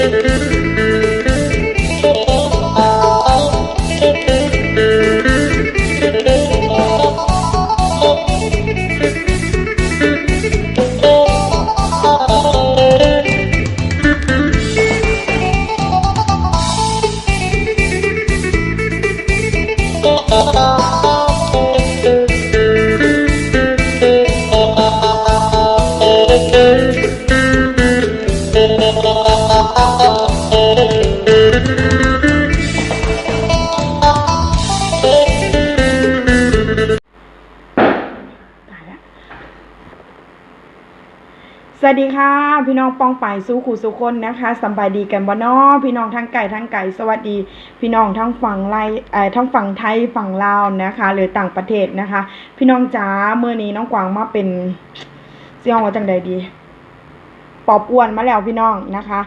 Música สวัสดีค่ะ พี่น้องปองไปสู้ขู่สุคนนะคะสบายดีกันบ่นอพี่น้องทั้งไก่ทั้งไก่สวัสดี พี่น้องทั้งฝั่งไลเอ่อทั้งฝั่งไทยฝั่งลาวนะคะ หรือต่างประเทศนะคะ พี่น้องจ๋าเมื่อนี้น้องกวางมาเป็นเสี่ยงว่าจังใดดี ปอบอ้วนมาแล้วพี่น้องนะคะ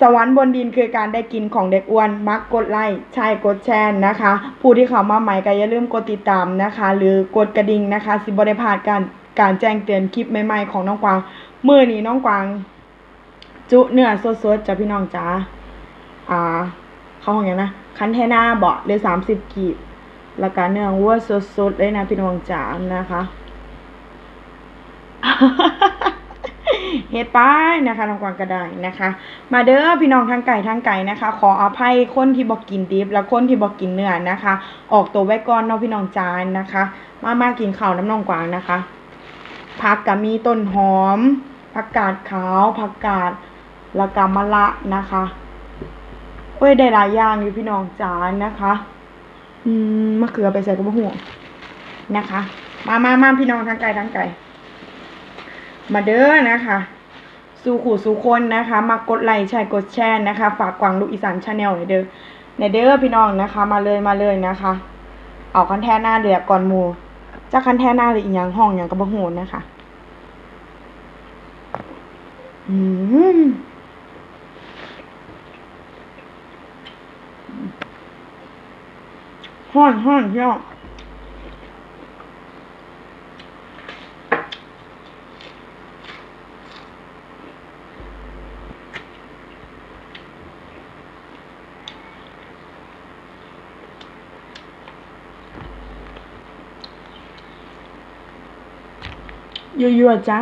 สวรรค์บนดินคือการได้กินของเด็กอ้วนมักกดไลค์ใช่กดแชร์นะคะ ผู้ที่เข้ามาใหม่ก็อย่าลืมกดติดตามนะคะ หรือกดกระดิ่งนะคะสิบได้พลาดการการแจ้งเตือนคลิปใหม่ๆของน้องกวาง มือนี้น้องกวาง จุเนื้อสดๆจ้ะพี่น้องจ๋าอ่า เขาห้องอย่างนะ คันเทน่าเบาะหรือสามสิบกีบแล้วก็เนื้อวัวสดๆเลยนะพี่น้องจ๋านะคะเฮ็ดไปนะคะน้องกวางก็ได้นะคะ มาเด้อพี่น้องทางไก่ทางไก่นะคะ ขออภัยคนที่บอกกินดิบและคนที่บอกกินเนื้อนะคะ ออกตัวไว้ก่อนเนาะพี่น้องจานนะคะ มามากินข้าวน้ำน้องกวางนะคะ ผักก็มีต้นหอม ผักกาดขาว ผักกาดแล้วก็มะละนะคะเอ้ยได้หลายอย่างอยู่พี่น้องจานนะคะ อืมมะเขือไปใส่กระบอกนะคะ มามามาพี่น้องทางไก่ทางไก่ มาเด้อนะคะ สู่ขู่สู่คนนะคะ มากดไลค์ใช่กดแชร์นะคะ ฝากกวางลูกอีสานชาแนลหน่อยเด้อในเด้อพี่น้องนะคะ มาเลยมาเลยนะคะ เอาคันแท่หน้าเดือก่อนหมู จะคันแทหน้าหรืออีกอย่างห้องอย่างกระบอกโหนนะคะอืมห้อนห้อนพี่น้อะ ยั่วๆจ้า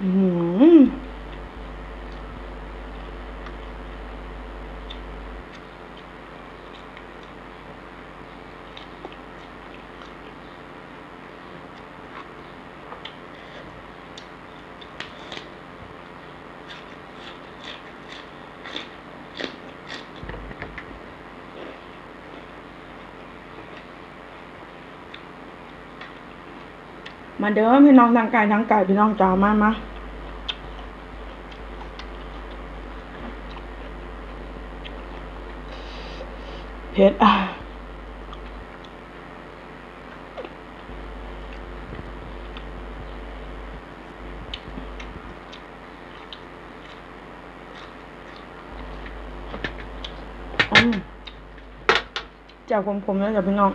อืม มาเด้อพี่น้องทางไก่ทางไก่พี่น้องจ้ามามาเผ็ดอะอืมจากผมๆแล้วจ้ะพี่น้อง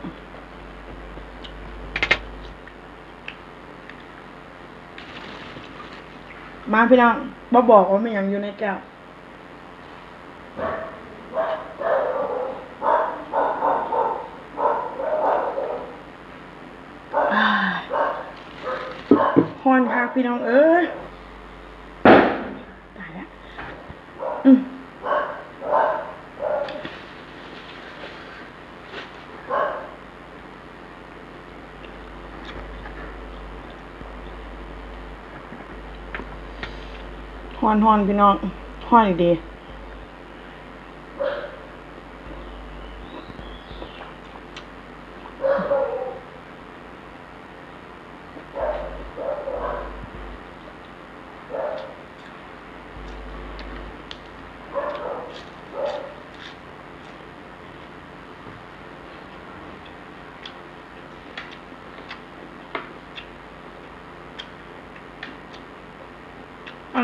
มาพี่น้องบ่บอกว่ามันยังอยู่ในแก้วอ้ายฮ้อนคักพี่น้องเอ้ยตายแล้วอืม ฮ้อนฮ้อนพี่น้องฮ้อนดี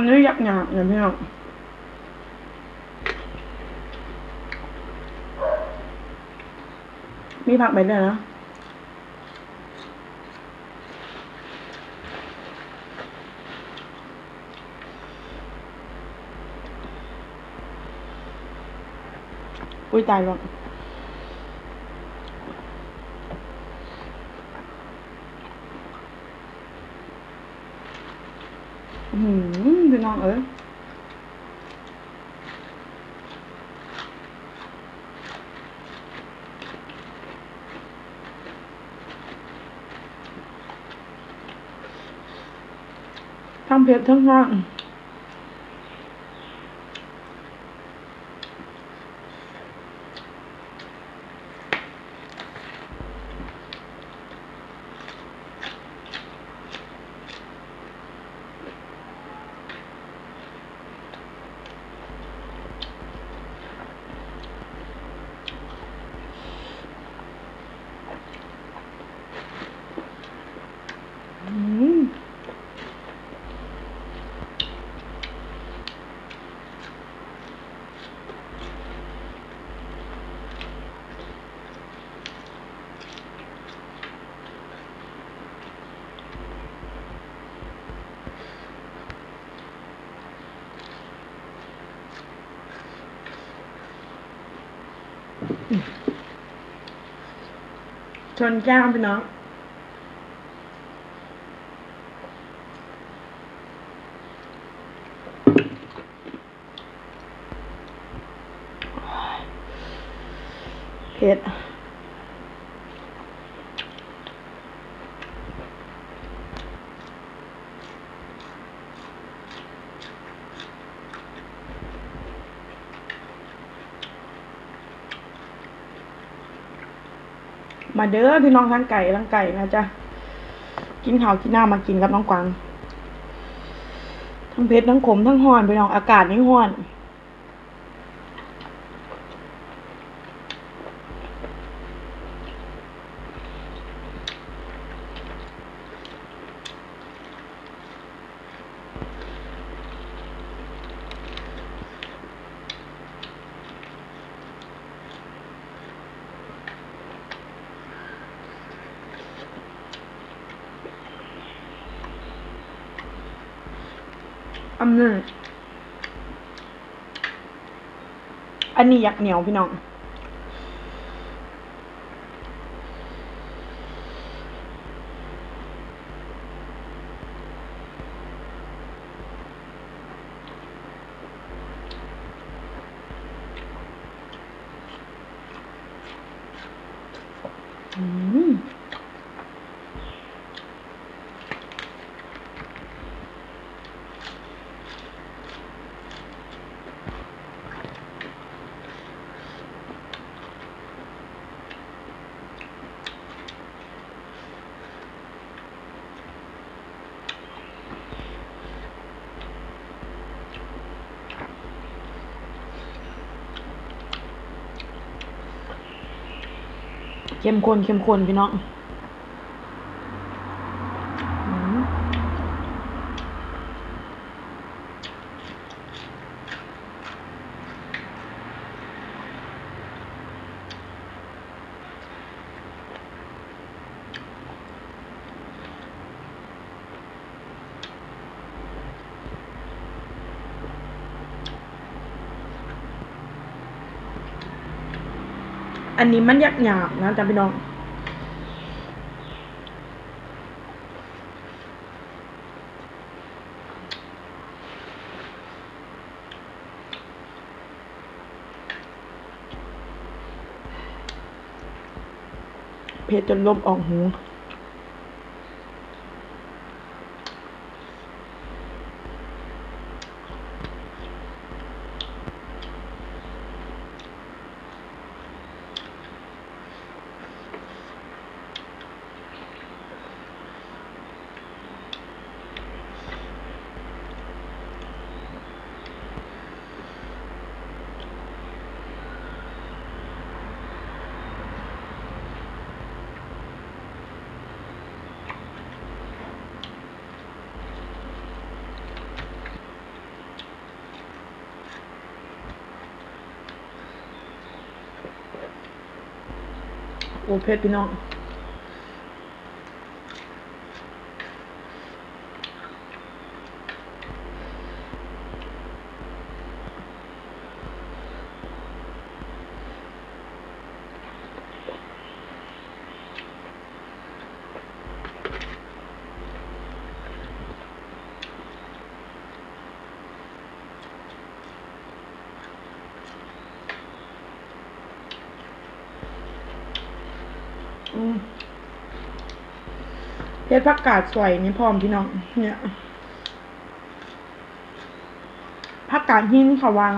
กดีอันนี้หยาบหยาบเนี่ยพี่น้องมีผักใบเดือยนะอุ้ยตายแล้วอืม น้องเอ้ยอทั้งเผ็ดทั้งร้อน อืม ชนแก้วพี่น้องเผ็ด มาเด้อพี่น้องทั้งไก่ทั้งไก่นะจ๊ะกินข้าวกินน้ามากินกับน้องกวางทั้งเผ็ดทั้งขมทั้งห้อนพี่น้องอากาศนี่ห้อน อันนี้อันนี้อยากเหนียวพี่น้อง อืม เข้มข้นเข้มข้นพี่น้องอืม อันนี้มันยักหยาบนะจ๊ะพี่น้อง เพจจนลมออกหู โอ้เพชรพี่น้อง ฮ็ดผักกาดสวยนี่พร้อมพี่น้อง เนี่ยผักกาดหินค่ะวาง